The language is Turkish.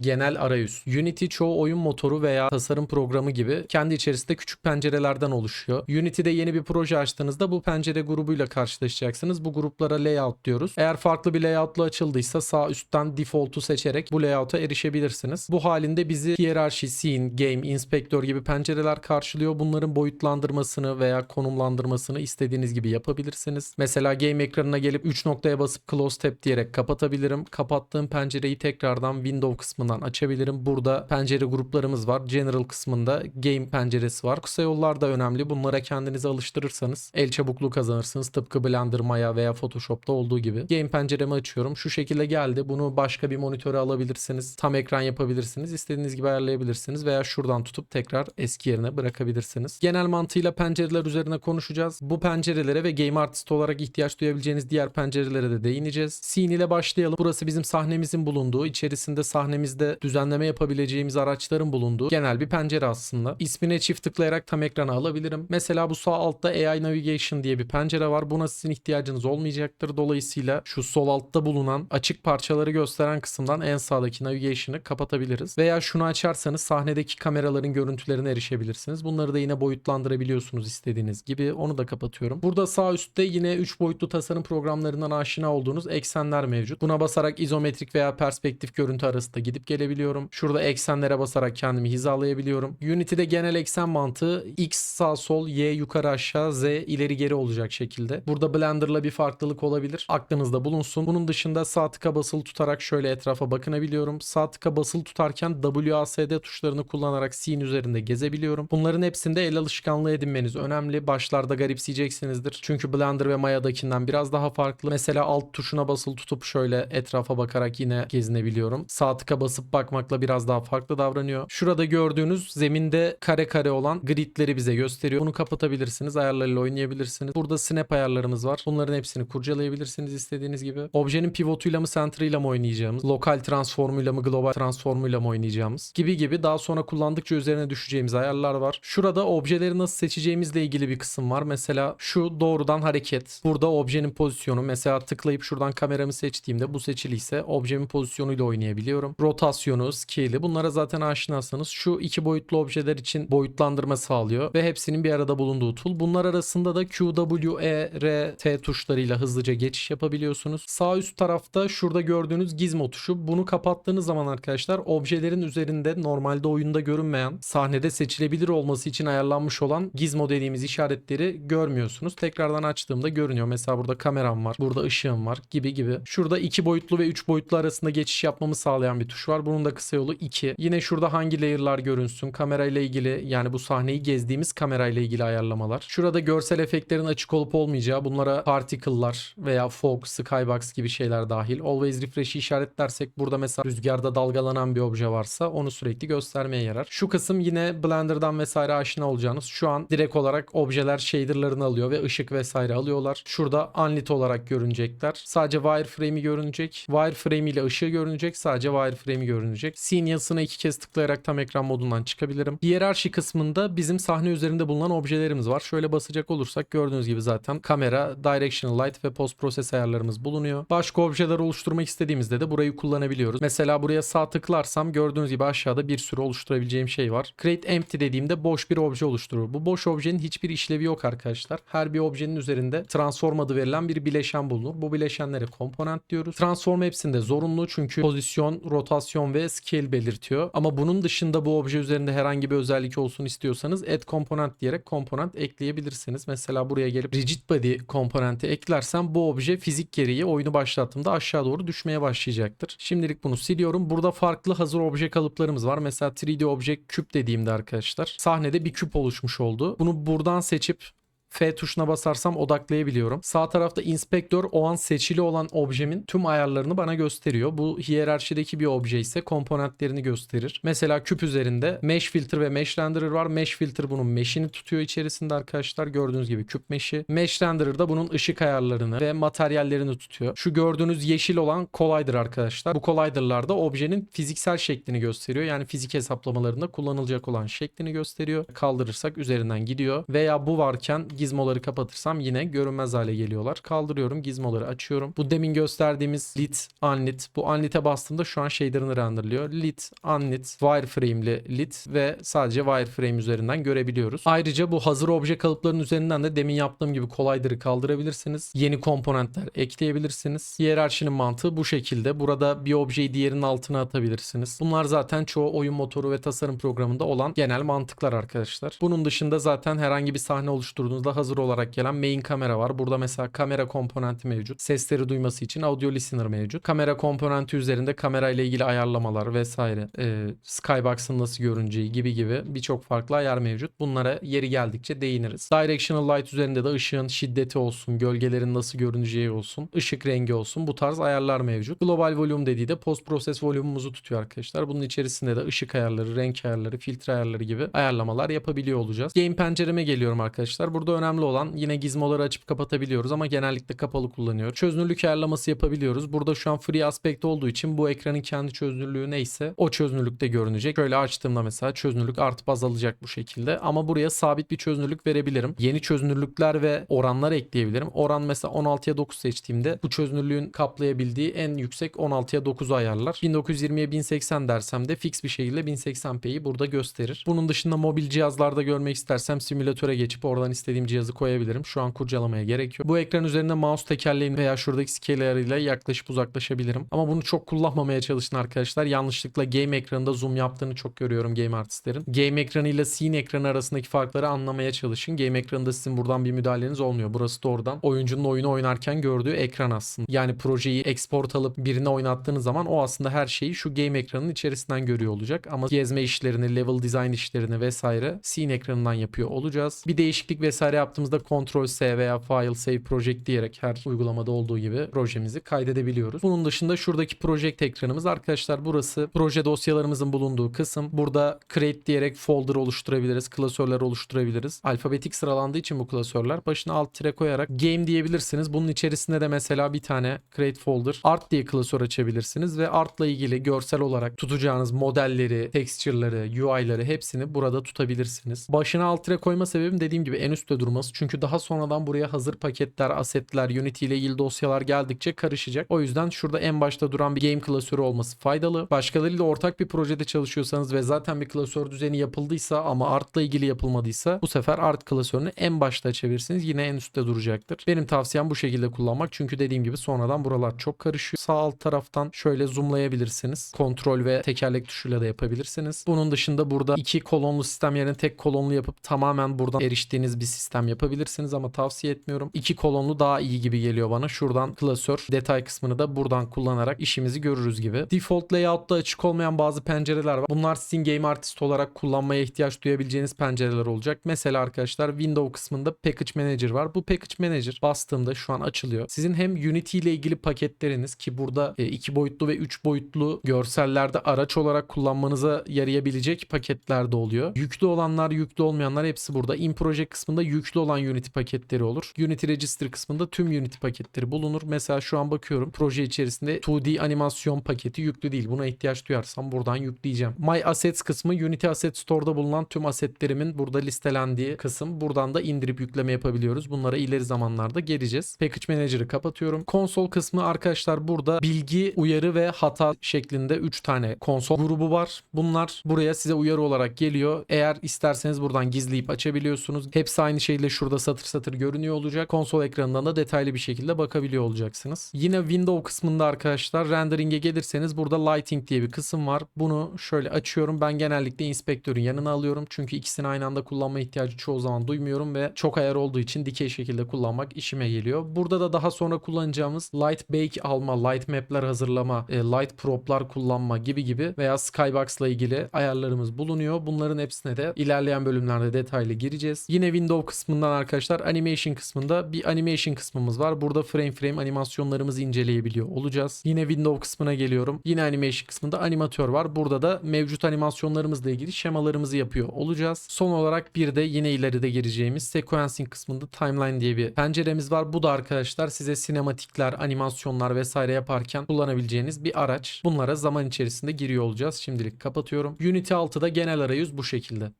Genel arayüz. Unity çoğu oyun motoru veya tasarım programı gibi kendi içerisinde küçük pencerelerden oluşuyor. Unity'de yeni bir proje açtığınızda bu pencere grubuyla karşılaşacaksınız. Bu gruplara layout diyoruz. Eğer farklı bir layoutla açıldıysa sağ üstten default'u seçerek bu layout'a erişebilirsiniz. Bu halinde bizi hiyerarşi, scene, game, inspector gibi pencereler karşılıyor. Bunların boyutlandırmasını veya konumlandırmasını istediğiniz gibi yapabilirsiniz. Mesela game ekranına gelip 3 noktaya basıp close tab diyerek kapatabilirim. Kapattığım pencereyi tekrardan window kısmından açabilirim. Burada pencere gruplarımız var. General kısmında game penceresi var. Kısa yollar da önemli. Bunlara kendinizi alıştırırsanız el çabukluğu kazanırsınız. Tıpkı Blender, Maya veya Photoshop'ta olduğu gibi. Game penceremi açıyorum. Şu şekilde geldi. Bunu başka bir monitöre alabilirsiniz. Tam ekran yapabilirsiniz. İstediğiniz gibi ayarlayabilirsiniz veya şuradan tutup tekrar eski yerine bırakabilirsiniz. Genel mantığıyla pencereler üzerine konuşacağız. Bu pencerelere ve game artist olarak ihtiyaç duyabileceğiniz diğer pencerelere de değineceğiz. Scene ile başlayalım. Burası bizim sahnemizin bulunduğu, içerisinde sahnemizde düzenleme yapabileceğimiz araçların bulunduğu genel bir pencere aslında. İsmine çift tıklayarak tam ekrana alabilirim. Mesela bu sağ altta AI Navigation diye bir pencere var. Buna sizin ihtiyacınız olmayacaktır. Dolayısıyla şu sol altta bulunan açık parçaları gösteren kısımdan en sağdaki navigation'ı kapatabiliriz. Veya şunu açarsanız sahnedeki kameraların görüntülerine erişebilirsiniz. Bunları da yine boyutlandırabiliyorsunuz istediğiniz gibi. Onu da kapatıyorum. Burada sağ üstte yine 3 boyutlu tasarım programlarından aşina olduğunuz eksenler mevcut. Buna basarak izometrik veya perspektif görüntü arasında gidip gelebiliyorum. Şurada eksenlere basarak kendimi hizalayabiliyorum. Unity'de genel eksen mantığı X sağ sol, Y yukarı aşağı, Z ileri geri olacak şekilde. Burada Blender'la bir farklılık olabilir. Aklınızda bulunsun. Bunun dışında sağ tıka basılı tutarak şöyle etrafa bakınabiliyorum. Sağ tıka basılı tutarken WASD tuşlarını kullanarak scene üzerinde gezebiliyorum. Bunların hepsinde el alışkanlığı edinmeniz önemli. Başlarda garipseyeceksinizdir. Çünkü Blender ve Maya'dakinden biraz daha farklı. Mesela alt tuşuna basılı tutup şöyle etrafa bakarak yine gezinebiliyorum. Sağ tıka basıp bakmakla biraz daha farklı davranıyor. Şurada gördüğünüz zeminde kare kare olan gridleri bize gösteriyor. Bunu kapatabilirsiniz. Ayarlarıyla oynayabilirsiniz. Burada snap ayarlarımız var. Bunların hepsini kurcalayabilirsiniz istediğiniz gibi. Objenin pivotuyla mı center'ıyla mı oynayacağımız, lokal transformuyla mı global transformuyla mı oynayacağımız gibi gibi daha sonra kullandıkça üzerine düşeceğimiz ayarlar var. Şurada objeleri nasıl seçeceğimizle ilgili bir kısım var. Mesela şu doğrudan hareket. Burada objenin pozisyonu. Mesela tıklayıp şuradan kameramı seçtiğimde bu seçiliyse objemin pozisyonuyla oynayabiliyorum. Rotasyonu, scale'i bunlara zaten aşinasınız. Şu iki boyutlu objeler için boyutlandırma sağlıyor ve hepsinin bir arada bulunduğu tool. Bunlar arasında da Q, W, E, R, T tuşlarıyla hızlıca geçiş yapabiliyorsunuz. Sağ üst tarafta şurada gördüğünüz gizmo tuşu. Bunu kapattığınız zaman arkadaşlar objelerin üzerinde normalde oyunda görünmeyen sahnede seçilebilir olması için ayarlanmış olan gizmo dediğimiz işaretleri görmüyorsunuz. Tekrardan açtığımda görünüyor. Mesela burada kameram var. Burada ışığım var gibi gibi. Şurada iki boyutlu ve üç boyutlu arasında geçiş yapmamı sağlayan bir tuş var. Bunun da kısa yolu 2. Yine şurada hangi layer'lar görünsün. Kamerayla ilgili yani bu sahneyi gezdiğimiz kamerayla ilgili ayarlamalar. Şurada görsel efektlerin açık olup olmayacağı bunlara particle'lar veya fog, skybox gibi şeyler dahil. Always refresh'i işaretlersek burada mesela rüzgarda dalgalanan bir obje varsa onu sürekli göstermeye yarar. Şu kısım yine Blender'dan vesaire aşina olacağınız. Şu an direkt olarak objeler shader'larını alıyor ve ışık vesaire alıyorlar. Şurada unlit olarak görünecekler. Sadece wireframe'i görünecek. Wireframe ile ışığı görünecek. Sadece wireframe'i görünecek. Scene iki kez tıklayarak tam ekran modundan çıkabilirim. Hiyerarşi kısmında bizim sahne üzerinde bulunan objelerimiz var. Şöyle basacak olursak gördüğünüz gibi zaten kamera, directional light ve post process ayarlarımız bulunuyor. Başka objeler oluşturmak istediğimizde de burayı kullanabiliyoruz. Mesela buraya sağ tıklarsam gördüğünüz gibi aşağıda bir sürü oluşturabileceğim şey var. Create empty dediğimde boş bir obje oluşturur. Bu boş objenin hiçbir işlevi yok arkadaşlar. Her bir objenin üzerinde transform adı verilen bir bileşen bulunur. Bu bileşenlere komponent diyoruz. Transform hepsinde zorunlu çünkü pozisyon, rotasyon ve scale belirtiyor. Ama bunun dışında bu obje üzerinde herhangi bir özellik olsun istiyorsanız add komponent diyerek komponent ekleyebilirsiniz. Mesela buraya gelip rigid body komponenti eklersem bu obje fizik gereği oyunu başlattığımda aşağı doğru düşmeye başlayacaktır. Şimdilik bunu siliyorum. Burada farklı hazır obje kalıplarımız var. Mesela 3D obje küp dediğimde arkadaşlar sahnede bir küp oluşmuş oldu. Bunu buradan seçip F tuşuna basarsam odaklayabiliyorum. Sağ tarafta inspektör o an seçili olan objemin tüm ayarlarını bana gösteriyor. Bu hiyerarşideki bir obje ise komponentlerini gösterir. Mesela küp üzerinde mesh filter ve mesh renderer var. Mesh filter bunun mesh'ini tutuyor içerisinde arkadaşlar. Gördüğünüz gibi küp mesh'i. Mesh renderer da bunun ışık ayarlarını ve materyallerini tutuyor. Şu gördüğünüz yeşil olan collider arkadaşlar. Bu collider'larda objenin fiziksel şeklini gösteriyor. Yani fizik hesaplamalarında kullanılacak olan şeklini gösteriyor. Kaldırırsak üzerinden gidiyor. Veya bu varken gizmoları kapatırsam yine görünmez hale geliyorlar. Kaldırıyorum gizmoları açıyorum. Bu demin gösterdiğimiz lit, unlit. Bu unlit'e bastığımda şu an shader'ını renderliyor. Lit, unlit, wireframe'li lit ve sadece wireframe üzerinden görebiliyoruz. Ayrıca bu hazır obje kalıplarının üzerinden de demin yaptığım gibi kolayları kaldırabilirsiniz. Yeni komponentler ekleyebilirsiniz. Hiyerarşinin mantığı bu şekilde. Burada bir objeyi diğerinin altına atabilirsiniz. Bunlar zaten çoğu oyun motoru ve tasarım programında olan genel mantıklar arkadaşlar. Bunun dışında zaten herhangi bir sahne oluşturduğunuzda hazır olarak gelen main kamera var. Burada mesela kamera komponenti mevcut. Sesleri duyması için audio listener mevcut. Kamera komponenti üzerinde kamera ile ilgili ayarlamalar vesaire. Ee, Skybox'ın nasıl görüneceği gibi gibi birçok farklı ayar mevcut. Bunlara yeri geldikçe değiniriz. Directional light üzerinde de ışığın şiddeti olsun, gölgelerin nasıl görüneceği olsun, ışık rengi olsun bu tarz ayarlar mevcut. Global volume dediği de post process volümümüzü tutuyor arkadaşlar. Bunun içerisinde de ışık ayarları, renk ayarları, filtre ayarları gibi ayarlamalar yapabiliyor olacağız. Game pencereme geliyorum arkadaşlar. Burada önemli olan yine gizmoları açıp kapatabiliyoruz ama genellikle kapalı kullanıyor. Çözünürlük ayarlaması yapabiliyoruz. Burada şu an free aspect olduğu için bu ekranın kendi çözünürlüğü neyse o çözünürlükte görünecek. Şöyle açtığımda mesela çözünürlük artıp azalacak bu şekilde ama buraya sabit bir çözünürlük verebilirim. Yeni çözünürlükler ve oranlar ekleyebilirim. Oran mesela 16'ya 9 seçtiğimde bu çözünürlüğün kaplayabildiği en yüksek 16'ya 9'u ayarlar. 1920'ye 1080 dersem de fix bir şekilde 1080p'yi burada gösterir. Bunun dışında mobil cihazlarda görmek istersem simülatöre geçip oradan istediğim cihazı koyabilirim. Şu an kurcalamaya gerek yok. Bu ekran üzerinde mouse tekerleğini veya şuradaki scale ayarıyla yaklaşıp uzaklaşabilirim. Ama bunu çok kullanmamaya çalışın arkadaşlar. Yanlışlıkla game ekranında zoom yaptığını çok görüyorum game artistlerin. Game ekranı ile scene ekranı arasındaki farkları anlamaya çalışın. Game ekranında sizin buradan bir müdahaleniz olmuyor. Burası doğrudan oyuncunun oyunu oynarken gördüğü ekran aslında. Yani projeyi export alıp birine oynattığınız zaman o aslında her şeyi şu game ekranının içerisinden görüyor olacak. Ama gezme işlerini, level design işlerini vesaire scene ekranından yapıyor olacağız. Bir değişiklik vesaire yaptığımızda Ctrl S veya File Save Project diyerek her uygulamada olduğu gibi projemizi kaydedebiliyoruz. Bunun dışında şuradaki project ekranımız arkadaşlar burası proje dosyalarımızın bulunduğu kısım. Burada create diyerek folder oluşturabiliriz. Klasörler oluşturabiliriz. Alfabetik sıralandığı için bu klasörler başına alt tire koyarak game diyebilirsiniz. Bunun içerisinde de mesela bir tane create folder art diye klasör açabilirsiniz ve artla ilgili görsel olarak tutacağınız modelleri, texture'ları, UI'ları hepsini burada tutabilirsiniz. Başına alt tire koyma sebebim dediğim gibi en üstte durması. Çünkü daha sonradan buraya hazır paketler, asetler, Unity ile ilgili dosyalar geldikçe karışacak. O yüzden şurada en başta duran bir game klasörü olması faydalı. Başkalarıyla ortak bir projede çalışıyorsanız ve zaten bir klasör düzeni yapıldıysa ama artla ilgili yapılmadıysa bu sefer art klasörünü en başta açabilirsiniz. Yine en üstte duracaktır. Benim tavsiyem bu şekilde kullanmak. Çünkü dediğim gibi sonradan buralar çok karışıyor. Sağ alt taraftan şöyle zoomlayabilirsiniz. Kontrol ve tekerlek tuşuyla da yapabilirsiniz. Bunun dışında burada iki kolonlu sistem yerine tek kolonlu yapıp tamamen buradan eriştiğiniz bir sistem yapabilirsiniz ama tavsiye etmiyorum. İki kolonlu daha iyi gibi geliyor bana. Şuradan klasör detay kısmını da buradan kullanarak işimizi görürüz gibi. Default layout'ta açık olmayan bazı pencereler var. Bunlar sizin game artist olarak kullanmaya ihtiyaç duyabileceğiniz pencereler olacak. Mesela arkadaşlar window kısmında package manager var. Bu package manager bastığımda şu an açılıyor. Sizin hem Unity ile ilgili paketleriniz ki burada e, iki boyutlu ve üç boyutlu görsellerde araç olarak kullanmanıza yarayabilecek paketler de oluyor. Yüklü olanlar, yüklü olmayanlar hepsi burada. In Project kısmında yüklü olan Unity paketleri olur. Unity Register kısmında tüm Unity paketleri bulunur. Mesela şu an bakıyorum proje içerisinde 2D animasyon paketi yüklü değil. Buna ihtiyaç duyarsam buradan yükleyeceğim. My Assets kısmı Unity Asset Store'da bulunan tüm asetlerimin burada listelendiği kısım. Buradan da indirip yükleme yapabiliyoruz. Bunlara ileri zamanlarda geleceğiz. Package Manager'ı kapatıyorum. Konsol kısmı arkadaşlar burada bilgi, uyarı ve hata şeklinde 3 tane konsol grubu var. Bunlar buraya size uyarı olarak geliyor. Eğer isterseniz buradan gizleyip açabiliyorsunuz. Hepsi aynı şekilde şurada satır satır görünüyor olacak. Konsol ekranından da detaylı bir şekilde bakabiliyor olacaksınız. Yine window kısmında arkadaşlar rendering'e gelirseniz burada lighting diye bir kısım var. Bunu şöyle açıyorum. Ben genellikle inspektörün yanına alıyorum. Çünkü ikisini aynı anda kullanma ihtiyacı çoğu zaman duymuyorum ve çok ayar olduğu için dikey şekilde kullanmak işime geliyor. Burada da daha sonra kullanacağımız light bake alma, light map'ler hazırlama, e, light prop'lar kullanma gibi gibi veya skybox'la ilgili ayarlarımız bulunuyor. Bunların hepsine de ilerleyen bölümlerde detaylı gireceğiz. Yine window kısmından arkadaşlar animation kısmında bir animation kısmımız var. Burada frame frame animasyonlarımızı inceleyebiliyor olacağız. Yine window kısmına geliyorum. Yine animation kısmında animatör var. Burada da mevcut animasyonlarımızla ilgili şemalarımızı yapıyor olacağız. Son olarak bir de yine ileride gireceğimiz sequencing kısmında timeline diye bir penceremiz var. Bu da arkadaşlar size sinematikler, animasyonlar vesaire yaparken kullanabileceğiniz bir araç. Bunlara zaman içerisinde giriyor olacağız. Şimdilik kapatıyorum. Unity 6'da genel arayüz bu şekilde.